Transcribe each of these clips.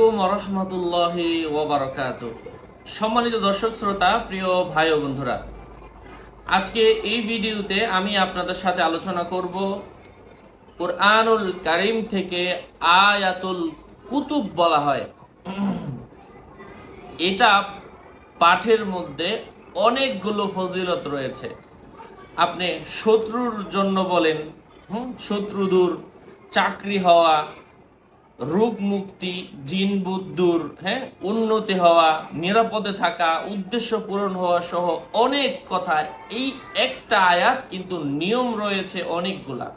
আলাইকুম রহমতুল্লাহ ওবরাকাত। সম্মানিত দর্শক, শ্রোতা, প্রিয় ভাই ও বন্ধুরা, আজকে এই ভিডিওতে আমি আপনাদের সাথে আলোচনা করব কোরআনুল কারিম থেকে আয়াতুল কুতুব বলা হয়। এটা পাঠের মধ্যে অনেকগুলো ফজিলত রয়েছে। আপনি শত্রুর জন্য বলেন, হুম, শত্রু দূর, চাকরি হওয়া রোগ মুক্তি জিন বুদ্ধুর হ্যাঁ উন্নতি হওয়া, নিরাপদে থাকা, উদ্দেশ্য পূরণ হওয়া সহ অনেক কথা এই একটা আয়াত কিন্তু নিয়ম রয়েছে অনেকগুলা।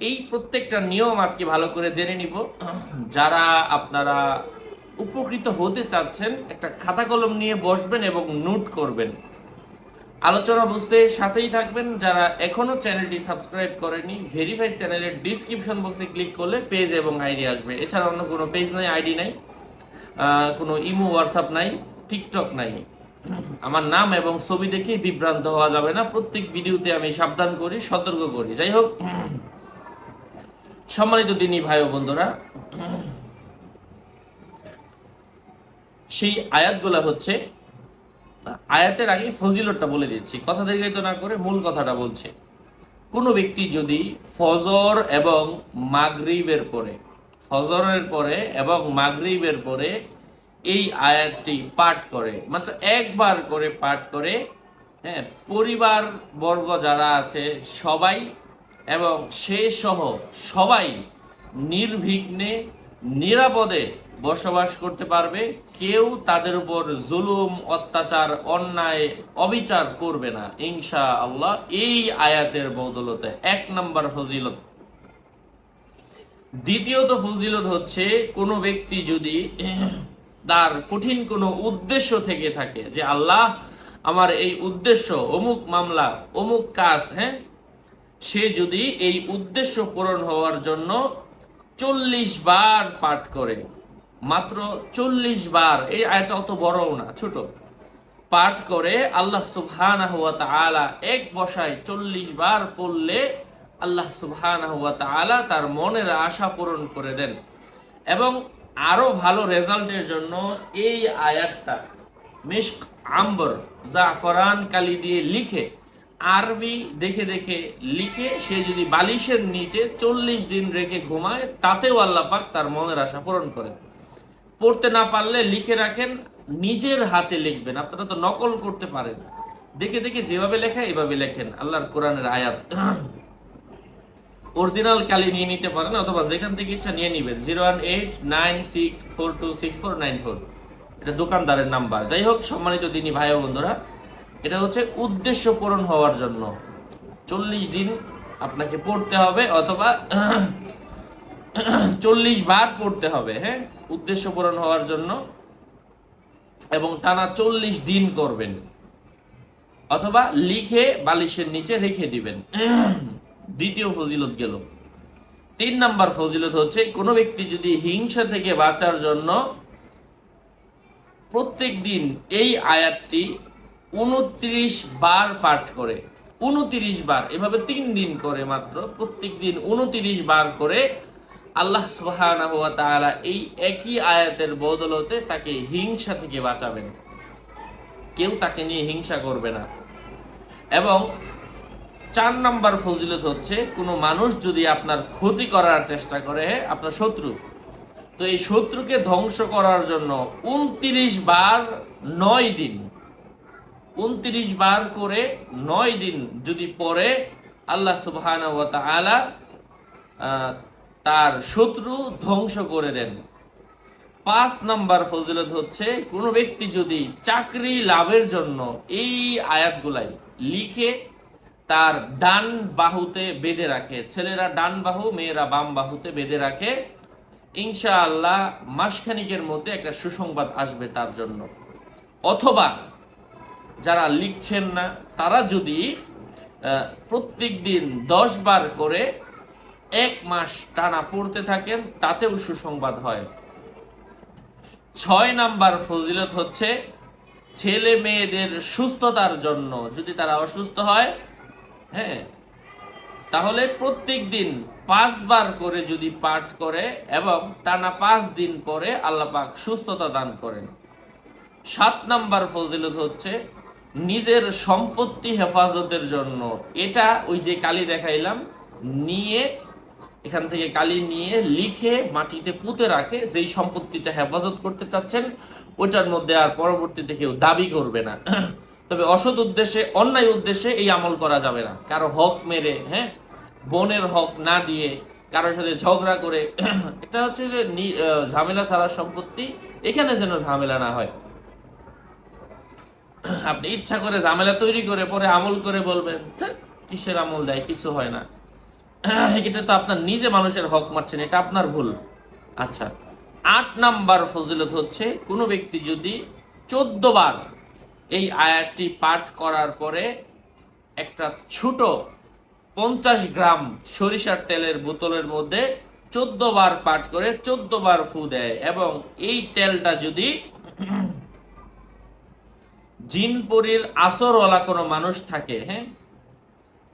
এই প্রত্যেকটা নিয়ম আজকে ভালো করে জেনে নিব। যারা আপনারা উপকৃত হতে চাচ্ছেন, একটা খাতা কলম নিয়ে বসবেন এবং নোট করবেন। আলোচনা বুঝতে সাথেই থাকবেন। যারা এখনও চ্যানেলটি সাবস্ক্রাইব করেনি ভেরিফাইড চ্যানেলের ডিসক্রিপশন বক্সে ক্লিক করলে পেজ এবং আইডি আসবে। এছাড়া অন্য কোনো পেজ নাই আইডি নাই কোনো ইমো হোয়াটসঅ্যাপ নাই টিকটক নাই। আমার নাম এবং ছবি দেখেই বিভ্রান্ত হওয়া যাবে না। প্রত্যেক ভিডিওতে আমি সাবধান করি, সতর্ক করি। যাই হোক, সম্মানিত দিনই ভাই ও বন্ধুরা, সেই আয়াতগুলা হচ্ছে আয়াতের আগে ফজিলতটা বলে দিচ্ছি। কথা দীর্ঘায়িত না করে মূল কথাটা বলছে। কোনো ব্যক্তি যদি ফজর এবং মাগরিবের পরে, ফজরের পরে এবং মাগরিবের পরে এই আয়াতটি পাঠ করে, মাত্র একবার করে পাঠ করে হ্যাঁ পরিবার বর্গ যারা আছে সবাই এবং সে সহ সবাই নির্বিঘ্নে, নিরাপদে বসবাস করতে পারবে, কেউ তাদের উপর জুলুম, অত্যাচার, অন্যায়, অবিচার করবে না ইনশা আল্লাহ এই আয়াতের বদলতে এক নম্বর ফজিলত। দ্বিতীয়ত ফজিলত হচ্ছে, কোনো ব্যক্তি যদি তার কঠিন কোনো উদ্দেশ্য থেকে থাকে যে, আল্লাহ, আমার এই উদ্দেশ্য, অমুক মামলা, অমুক কাজ হ্যাঁ সে যদি এই উদ্দেশ্য পূরণ হওয়ার জন্য চল্লিশ বার পাঠ করে মাত্র চল্লিশ বার। এই আয়টা অত বড়ও না, ছোট। পাঠ করে আল্লাহ সুবহানাহু ওয়া তাআলা এক বসায় চল্লিশ বার পড়লে আল্লাহ সুবহানাহু ওয়া তাআলা তার মনের আশা পূরণ করে দেন। এবং আরও ভালো রেজাল্টের জন্য এই আয়াতটা মিশক আম্বর জাফরান কালি দিয়ে লিখে, আরবি দেখে দেখে লিখে সে যদি বালিশের নিচে চল্লিশ দিন রেখে ঘুমায়, তাতেও আল্লাহ পাক তার মনের আশা পূরণ করেন। পড়তে না পারলে লিখে রাখেন, নিজের হাতে লিখবেন। আপনারা তো নকল করতে পারেন। দেখে দেখে যেভাবে লেখা এভাবে লেখেন। আল্লাহর কোরআনের আয়াত। অরিজিনাল কালি নিয়ে নিতে পারেন, অথবা যেখান থেকে ইচ্ছা নিয়ে নিবেন। Zero one eight nine six four two six four nine four. এটা দোকানদারের নাম্বার। যাই হোক, সম্মানিত দিনই ভাই বন্ধুরা, এটা হচ্ছে উদ্দেশ্য পূরণ হওয়ার জন্য। চল্লিশ দিন আপনাকে পড়তে হবে, অথবা চল্লিশ বার পড়তে হবে হ্যাঁ? উদ্দেশ্য পূরণ হওয়ার জন্য। এবং টানা চল্লিশ দিন করবেন। অথবা লিখে বালিশের নিচে রেখে দিবেন। দ্বিতীয় ফজিলত গেল। তিন নাম্বার ফজিলত হচ্ছে, কোনো ব্যক্তি যদি হিংসা থেকে বাঁচার জন্য প্রত্যেক দিন এই আয়াতটি উনত্রিশ বার পাঠ করে, উনত্রিশ বার, এভাবে তিন দিন করে মাত্র, প্রত্যেক দিন উনত্রিশ বার করে আল্লাহ ওয়া এই একই আয়াতের বদলতে তাকে হিংসা থেকে বাঁচাবেন। কেউ তাকে নিয়ে হিংসা করবে না। এবং চার নাম্বার ফজিলত হচ্ছে, কোনো মানুষ যদি আপনার ক্ষতি করার চেষ্টা করে, আপনার শত্রু। তো এই শত্রুকে ধ্বংস করার জন্য উনত্রিশ বার নয় দিন, উনত্রিশ বার করে নয় দিন যদি পরে আল্লাহ সুবহান আলা তার শত্রু ধ্বংস করে দেন। পাঁচ নাম্বার ফজিলত হচ্ছে, কোনো ব্যক্তি যদি চাকরি লাভের জন্য এই আয়াতগুলাই লিখে তার ডান বাহুতে বেঁধে রাখে, ছেলেরা ডান বাহু, মেয়েরা বাম বাহুতে বেঁধে রাখে, ইনশাআল্লাহ মাসখানিকের মধ্যে একটা সুসংবাদ আসবে তার জন্য। অথবা যারা লিখছেন না, তারা যদি প্রত্যেক দিন দশ বার করে এক মাস টানা পড়তে থাকেন, তাতেও সুসংবাদ হয়। ছয় নাম্বার ফজিলত হচ্ছে, ছেলে মেয়েদের সুস্থতার জন্য যদি তারা অসুস্থ হয় হ্যাঁ তাহলে প্রত্যেক দিন পাঁচবার করে যদি পাঠ করে এবং টানা পাঁচ দিন পরে আল্লাপাক সুস্থতা দান করেন। সাত নাম্বার ফজিলত হচ্ছে, নিজের সম্পত্তি হেফাজতের জন্য। এটা ওই যে কালি দেখাইলাম, নিয়ে এখান থেকে কালি নিয়ে লিখে মাটিতে পুঁতে রাখে যেই সম্পত্তিটা হেফাজত করতে চাচ্ছেন ওটার মধ্যে আর পরবর্তীতে কেউ দাবি করবে না। তবে অসৎ উদ্দেশ্যে অন্যায় উদ্দেশ্যে এই আমল করা যাবে না। কারও হক মেরে হ্যাঁ? বনের হক না দিয়ে কারোর সাথে ঝগড়া করে এটা হচ্ছে যে ঝামেলা ছাড়া সম্পত্তি এখানে যেন ঝামেলা না হয়। আপনি ইচ্ছা করে ঝামেলা তৈরি করে পরে আমল করে বলবেন "ধ্যাৎ, কিসের আমল দেয়? কিছু হয় না। এটা তো আপনার নিজে মানুষের হক মারছেন, এটা আপনার ভুল। আচ্ছা আট নাম্বার ফজিলত হচ্ছে, কোনো ব্যক্তি যদি চোদ্দ বার এই আয়াতটি পাঠ করার পরে একটা ছোট পঞ্চাশ গ্রাম সরিষার তেলের বোতলের মধ্যে চোদ্দ বার পাঠ করে চোদ্দ বার ফু দেয় এবং এই তেলটা যদি জিনপুরীর আসরওয়ালা কোনো মানুষ থাকে হ্যাঁ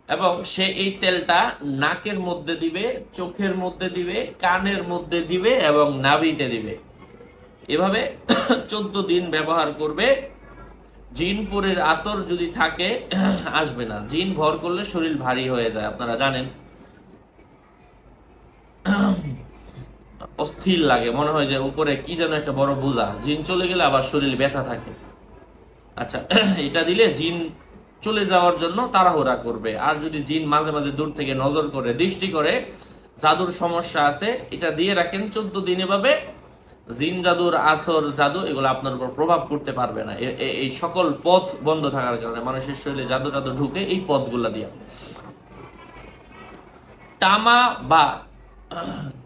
এবং সে এই তেলটা নাকের মধ্যে দিবে, চোখের মধ্যে দিবে, কানের মধ্যে দিবে এবং নাভিতে দিবে। এভাবে চোদ্দ দিন ব্যবহার করবে। জিনপুরের আসর যদি থাকে, আসবে না। জিন ভর করলে শরীর ভারী হয়ে যায়, আপনারা জানেন। অস্থির লাগে, মনে হয় যে উপরে কি যেন একটা বড় বোঝা। জিন চলে গেলে আবার শরীর ব্যথা থাকে। আচ্ছা এটা দিলে জিন চলে যাওয়ার জন্য তাড়াহুড়া করবে। আর যদি জিন মাঝে মাঝে দূর থেকে নজর করে, দৃষ্টি করে, জাদুর সমস্যা আছে, এটা দিয়ে রাখেন চোদ্দ দিন এভাবে। জিন জাদুর আসর, জাদু, এগুলো আপনার উপর প্রভাব করতে পারবে না। এই সকল পথ বন্ধ থাকার কারণে মানুষের শরীরে জাদু টাদু ঢুকে এই পথগুলা দিয়ে। তামা বা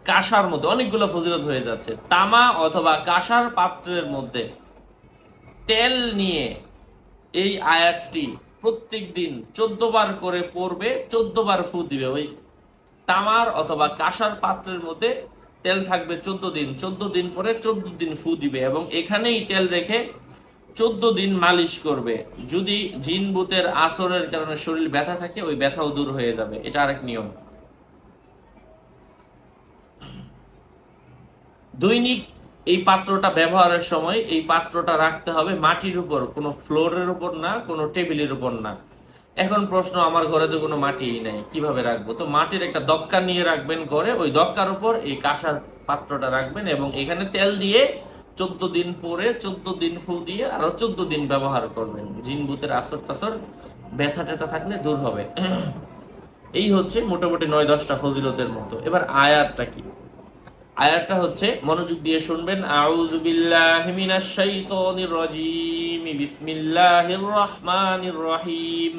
কাঁসার মধ্যে অনেকগুলো ফজিলত হয়ে যাচ্ছে। তামা অথবা কাঁসার পাত্রের মধ্যে তেল নিয়ে এই আয়াতটি প্রত্যেক দিন চোদ্দ বার করে পড়বে চোদ্দ বার ফু দিবে। ওই তামার অথবা কাঁসার পাত্রের মধ্যে তেল থাকবে চোদ্দ দিন। চোদ্দ দিন পরে চোদ্দ দিন ফু দিবে এবং এখানেই তেল রেখে চোদ্দ দিন মালিশ করবে। যদি জিন বুতের আসরের কারণে শরীর ব্যথা থাকে, ওই ব্যথাও দূর হয়ে যাবে। এটা আরেক নিয়ম। দৈনিক এই পাত্রটা ব্যবহারের সময় এই পাত্রটা রাখতে হবে মাটির উপর, কোনো ফ্লোরের উপর না, কোনো টেবিলের উপর না। এখন প্রশ্ন, আমার ঘরে তো কোনো মাটিই নাই, কীভাবে রাখব? তো মাটির একটা দক্কা নিয়ে রাখবেন ঘরে, ওই দক্কার উপর এই কাঁসার পাত্রটা রাখবেন এবং এখানে তেল দিয়ে চোদ্দ দিন পরে, চোদ্দ দিন ফু দিয়ে আরও চোদ্দ দিন ব্যবহার করবেন। জিন বুতের আসর টাসর ব্যথা ট্যাথা থাকলে দূর হবে। এই হচ্ছে মোটামুটি নয় দশটা ফজিলতের মতো। এবার আয়াতটা কি? আয়াতটা হচ্ছে মনোযোগ দিয়ে শুনবেন আউযু বিল্লাহি মিনাশ শাইতানির রাজিম বিসমিল্লাহির রাহমানির রহিম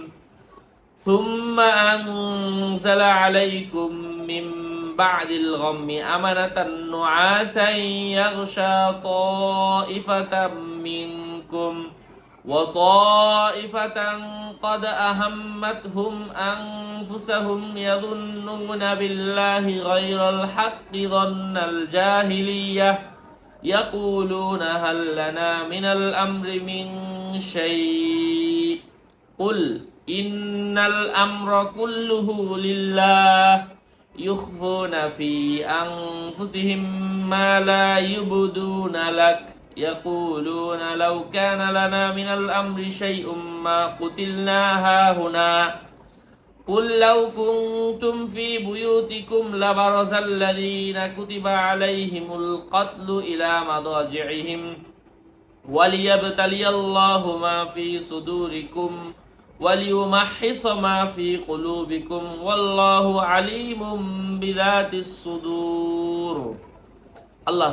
ثم أنزل عليكم من بعد الغم أمنة نعاسا يغشى طائفة منكم وطائفة قد أهمتهم أنفسهم يظنون بالله غير الحق ظن الجاهلية يقولون هل لنا من الأمر من شيء قل إن الأمر كله لله يخفون في أنفسهم ما لا يبدون لك يقولون لو كان لنا من الأمر شيء ما قتلنا هاهنا قل لو كنتم في بيوتكم لبرز الذين كتب عليهم القتل إلى مضاجعهم وليبتلي الله ما في صدوركم وليمحص ما في قلوبكم والله عليم بذات الصدور আল্লাহ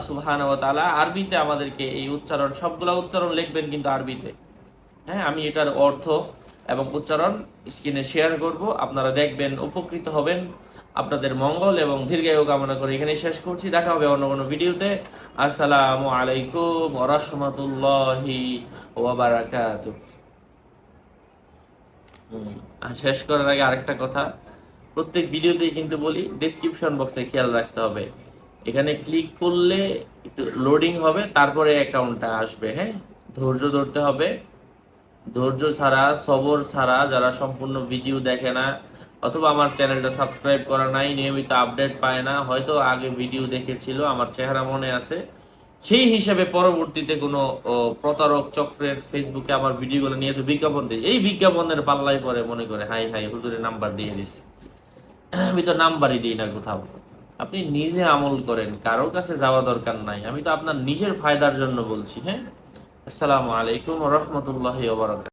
ওয়া আরবিতে আমাদেরকে এই উচ্চারণ, সবগুলা উচ্চারণ লিখবেন কিন্তু আরবিতে। হ্যাঁ আমি এটার অর্থ এবং উচ্চারণ স্ক্রিনে শেয়ার করব। আপনারা দেখবেন, উপকৃত হবেন। আপনাদের মঙ্গল এবং দীর্ঘায়ু কামনা করে এখানে শেষ করছি। দেখা হবে অন্য কোনো ভিডিওতে। আসসালামু আলাইকুম রাহমাতুল্লাহি আর শেষ করার আগে আরেকটা কথা। প্রত্যেক ভিডিওতেই কিন্তু বলি ডেসক্রিপশন বক্সে খেয়াল রাখতে হবে। এখানে ক্লিক করলে একটু লোডিং হবে, তারপরে অ্যাকাউন্টটা আসবে হ্যাঁ? ধৈর্য ধরতে হবে। ধৈর্য ছাড়া, সবর ছাড়া যারা সম্পূর্ণ ভিডিও দেখে না, অথবা আমার চ্যানেলটা সাবস্ক্রাইব করা নাই, নিয়মিত আপডেট পায় না, হয়তো আগে ভিডিও দেখেছিল, আমার চেহারা মনে আছে। সেই হিসাবে পরবর্তীতে কোনো প্রতারক চক্রের ফেসবুকে আমার ভিডিওগুলো নিয়ে তো বিজ্ঞাপন দেয় এই বিজ্ঞাপনের পাল্লাই পরে মনে করে, হাই হাই, হুজুরের নাম্বার দিয়ে দিস আমি তো নাম্বারই দিই না কোথাও। আপনি নিজে আমল করেন, কারোর কাছে যাওয়া দরকার নাই। আমি তো আপনার নিজের ফায়দার জন্য বলছি হ্যাঁ? আসসালামু আলাইকুম রহমতুল্লাহ